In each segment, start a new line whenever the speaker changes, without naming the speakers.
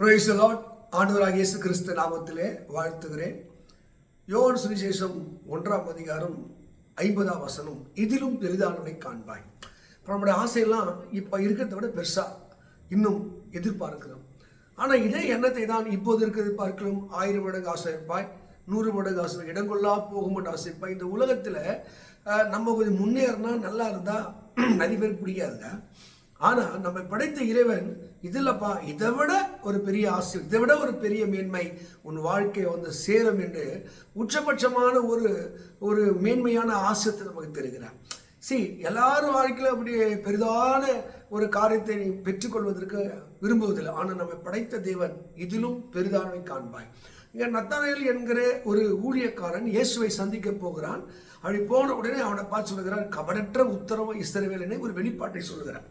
Price Lord ஆண்டவராக இயேசு கிறிஸ்து நாமத்திலே வாழ்த்துகிறேன். யோகன் சுவிசேஷம் ஒன்றாம் அதிகாரம் ஐம்பதாம் வசனம். இதிலும் பெரிதானவனை காண்பாய். இப்போ நம்முடைய ஆசையெல்லாம் இப்போ இருக்கிறத விட பெருசா இன்னும் எதிர்பார்க்கிறோம். ஆனால் இதே எண்ணத்தை தான் இப்போது இருக்கிறது பார்க்கலாம் ஆயிரம் மடங்கு ஆசைப்பாய் நூறு மடங்கு ஆசை இடங்கொள்ளா போகும்போது ஆசைப்பாய் இந்த உலகத்தில் நம்ம கொஞ்சம் முன்னேறினா நல்லா இருந்தால் நிறைய பேர் பிடிக்காதுங்க. ஆனால் நம்ம படைத்த இறைவன் இதில்ப்பா இதை விட ஒரு பெரிய ஆசை இதை விட ஒரு பெரிய மேன்மை உன் வாழ்க்கையை வந்து சேரும் என்று உச்சபட்சமான ஒரு ஒரு மேன்மையான ஆசத்தை நமக்கு தருகிறார். சி எல்லாரும் வாழ்க்கையில் அப்படி பெரிதான ஒரு காரியத்தை நீ பெற்றுக்கொள்வதற்கு விரும்புவதில்லை. ஆனால் நம்ம படைத்த தேவன் இதிலும் பெரிதானவை காண்பாய். இங்கே நத்தானேல் என்கிற ஒரு ஊழியக்காரன் இயேசுவை சந்திக்க போகிறான். அப்படி போன உடனே அவனை பார்த்து சொல்லுகிறான் கபடற்ற உத்தரவு இஸ்ரவேலனை ஒரு வெளிப்பாட்டை சொல்கிறான்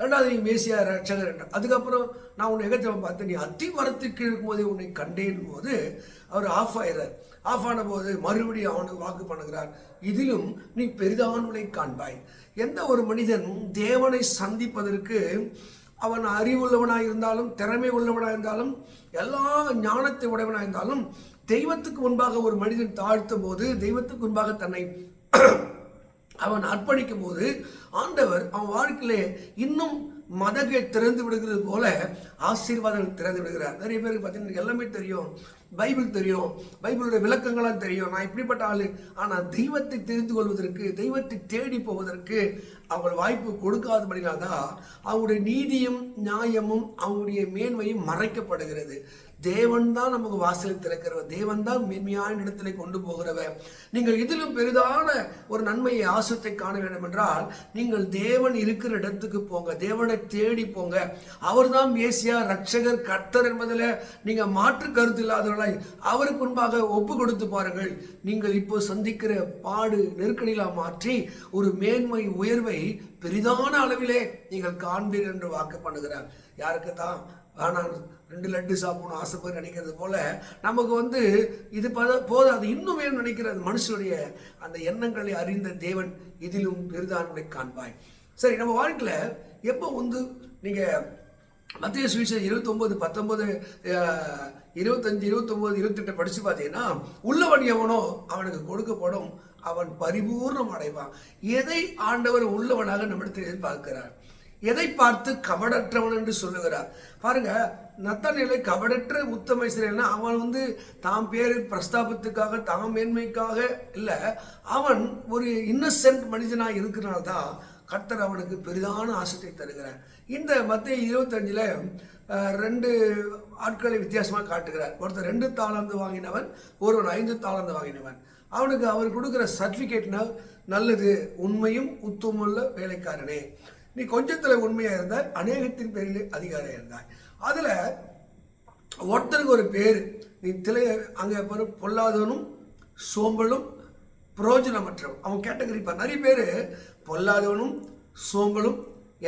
ரெண்டாவது நீ மேசியா ரட்சகர் என்ற அதுக்கப்புறம் நான் உன்னை எகத்தில் பார்த்தேன் நீ அத்தி மரத்துக்கு இருக்கும்போதே உன்னை கண்டேன் போது அவர் ஆஃப் ஆயிடுறார் ஆஃப் ஆன போது மறுபடியும் அவனுக்கு வாக்கு பண்ணுகிறார். இதிலும் நீ பெரிதானவனை காண்பாய். எந்த ஒரு மனிதன் தேவனை சந்திப்பதற்கு அவன் அறிவுள்ளவனாக இருந்தாலும் திறமை உள்ளவனாக இருந்தாலும் எல்லா ஞானத்தை உடையவனாக இருந்தாலும் தெய்வத்துக்கு முன்பாக ஒரு மனிதன் தாழ்த்தும் போது தெய்வத்துக்கு முன்பாக தன்னை அவன் அர்ப்பணிக்கும் போது ஆண்டவர் அவன் வாழ்க்கையிலே இன்னும் மதகை திறந்து விடுகிறது போல ஆசீர்வாதங்கள் திறந்து விடுகிறார். நிறைய பேருக்கு பார்த்தீங்கன்னா எல்லாமே தெரியும். பைபிள் தெரியும். பைபிளுடைய விளக்கங்களாம் தெரியும். நான் இப்படிப்பட்ட ஆளு. ஆனால் தெய்வத்தை தெரிந்து கொள்வதற்கு தெய்வத்தை தேடி போவதற்கு அவள் வாய்ப்பு கொடுக்காதபடினால்தான் தான் நீதியும் நியாயமும் அவங்களுடைய மேன்மையும் மறைக்கப்படுகிறது. தேவன் தான் நமக்கு வாசல் திறக்கிறவர். தேவன் தான் மேன்மையான இடத்திலே கொண்டு போகிறவர். நீங்கள் இதிலும் பெரிதான ஒரு நன்மையை ஆசத்தை காண வேண்டும் என்றால் நீங்கள் தேவன் இருக்கிற இடத்துக்கு போங்க. தேவனை தேடி போங்க. அவர்தான் ஏசியா ரட்சகர் கர்த்தர் என்பதில் நீங்க மாற்று கருத்து இல்லாதவர்களாய் அவருக்கு முன்பாக ஒப்பு கொடுத்து பாருங்கள். நீங்கள் இப்போ சந்திக்கிற பாடு நெருக்கடியில மாற்றி ஒரு மேன்மை உயர்வை பெரிதான அளவிலே நீங்கள் காண்பீர்கள் என்று வாக்கு பண்ணுகிறார். யாருக்கு தான் ஆனால் ரெண்டு லட்டு சாப்பிடணும் ஆசைப்பட்டு நினைக்கிறது போல நமக்கு வந்து இது பத போதாது இன்னும் வேணும் நினைக்கிறது மனுஷனுடைய அந்த எண்ணங்களை அறிந்த தேவன் இதிலும் பெரிதானவை காண்பாய். சரி நம்ம வாழ்க்கையில் எப்போ வந்து நீங்கள் மத்திய சுவிசேஷம் இருபத்தொம்போது பத்தொன்பது அஹ், இருபத்தஞ்சு இருபத்தொம்போது இருபத்தெட்டு படித்து பார்த்தீங்கன்னா உள்ளவன் எவனோ அவனுக்கு கொடுக்கப்படும் அவன் பரிபூர்ணம் அடைவான். எதை ஆண்டவர் உள்ளவனாக நம்மிடத்தில் எதிர்பார்க்கிறார்? எதை பார்த்து கபடற்றவன் என்று சொல்லுகிறார்? பாருங்க நத்தநிலை கபடற்ற உத்தம இஸ்ரேல்னா அவன் வந்து தாம் பேரு பிரஸ்தாபத்துக்காக தாம் மேன்மைக்காக இல்லை அவன் ஒரு இன்னசென்ட் மனிதனாக இருக்கிறனால தான் கர்த்தர் அவனுக்கு பெரிதான ஆசத்தை தருகிறார். இந்த மத்திய இருபத்தஞ்சில் ரெண்டு ஆட்களை வித்தியாசமாக காட்டுகிறார். ஒருத்தர் ரெண்டு தாளந்து வாங்கினவன் ஒருவன் ஐந்து தாளந்து வாங்கினவன். அவனுக்கு அவர் கொடுக்குற சர்டிஃபிகேட்னால் நல்லது உண்மையும் உத்தமுள்ள வேலைக்காரனே. நீ கொஞ்சத்தில் உண்மையாக இருந்தால் அநேகத்தின் பேரில் அதிகாரியாக இருந்தாய். அதில் ஒருத்தருக்கு ஒரு பேர். நீ திலை அங்கே பாரு பொல்லாதவனும் சோம்பலும் பிரயோஜனமற்றவன் அவன் கேட்டகரி இப்போ நிறைய பேர் பொல்லாதவனும் சோம்பலும்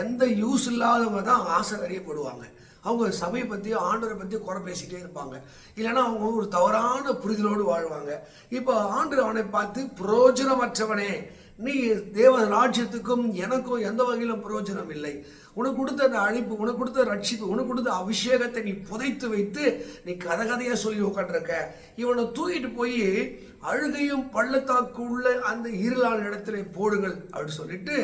எந்த யூஸ் இல்லாதவங்க தான் ஆசை அறியப்படுவாங்க அவங்க சபையை பற்றி ஆண்டவரை பற்றி குறை பேசிக்கிட்டே இருப்பாங்க. இல்லைன்னா அவங்க ஒரு தவறான புரிதலோடு வாழ்வாங்க. இப்போ ஆண்டு அவனை பார்த்து பிரயோஜனமற்றவனே நீ தேவ ராஜ்யத்துக்கும் எனக்கும் எந்த வகையிலும் பிரயோஜனம் இல்லை உனக்கு கொடுத்த அந்த அழைப்பு உனக்கு கொடுத்த ரட்சிப்பு உனக்கு கொடுத்த அபிஷேகத்தை நீ புதைத்து வைத்து நீ கதை சொல்லி உட்காந்துருக்க இவனை தூக்கிட்டு போய் அழுகையும் பள்ளத்தாக்கு உள்ள அந்த இருளான இடத்துல போடுங்கள் அப்படின்னு சொல்லிட்டு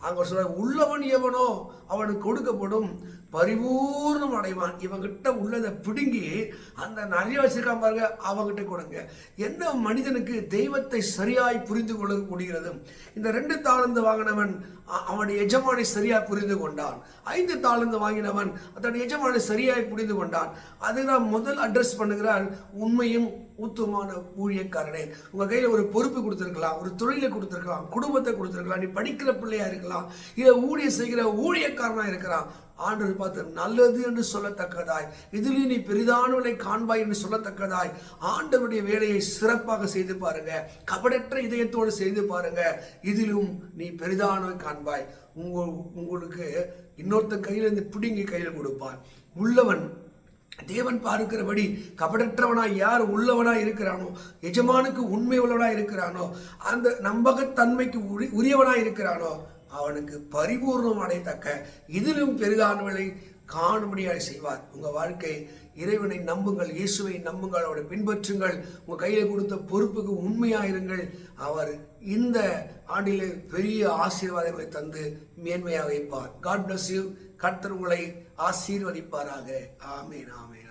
அவங்க சொல்ற உள்ளவன் எவனோ அவனுக்கு கொடுக்கப்படும் பரிபூர்ணம் அடைவான். இவங்கிட்ட உள்ளதை பிடுங்கி அந்த நிறைய வச்சிருக்கான் பாருங்க அவங்கிட்ட கொடுங்க. எந்த மனிதனுக்கு தெய்வத்தை சரியாய் புரிந்து கொள்ள முடிகிறது இந்த ரெண்டு தாளந்து வாங்கினவன் அ- அவனுடைய எஜமானை சரியாய் புரிந்து கொண்டான். ஐந்து தாளந்து வாங்கினவன் தன் எஜமானை சரியாய் புரிந்து கொண்டான். அதை நான் முதல் அட்ரஸ் பண்ணுகிறார் உண்மையும் ஊத்துமான ஊழியக்காரனே. உங்கள் கையில் ஒரு பொறுப்பு கொடுத்துருக்கலாம் ஒரு தொழிலை கொடுத்துருக்கலாம் குடும்பத்தை கொடுத்துருக்கலாம் நீ படிக்கிற பிள்ளையா இருக்கலாம் இதை ஊழிய செய்கிற ஊழியக்காரனாக இருக்கிறான். ஆண்டவர் பார்த்து நல்லது என்று சொல்லத்தக்கதாய். இதிலும் நீ பெரிதானவளை காண்பாய் என்று சொல்லத்தக்கதாய். ஆண்டவருடைய வேலையை சிறப்பாக செய்து பாருங்க. கபடற்ற இதயத்தோடு செய்து பாருங்க. இதிலும் நீ பெரிதானவை காண்பாய். உங்க உங்களுக்கு இன்னொருத்த கையில் இருந்து பிடுங்கி கையில் கொடுப்பார் உள்ளவன் தேவன் பார்க்கிறபடி கபடற்றவனாய் யார் உள்ளவனாய் இருக்கிறானோ எஜமானுக்கு உண்மை உள்ளவனாய் இருக்கிறானோ அந்த நம்பகத்தன்மைக்கு உரி உரியவனாய் இருக்கிறானோ அவனுக்கு பரிபூர்ணம் அடையத்தக்க இதிலும் பெரிதானவளை காணும்படியாக செய்வார். உங்கள் வாழ்க்கை இறைவனை நம்புங்கள் இயேசுவை நம்புங்கள் அவரை பின்பற்றுங்கள் உங்கள் கையில் கொடுத்த பொறுப்புக்கு உண்மையாயிருங்கள். அவர் இந்த ஆண்டிலே பெரிய ஆசீர்வாதங்களை தந்து மேன்மையாக வைப்பார் காட் பிளஸ் யூ கர்த்தர் உங்களை ஆசீர்வதிப்பாராக. ஆமேன் ஆமேன்.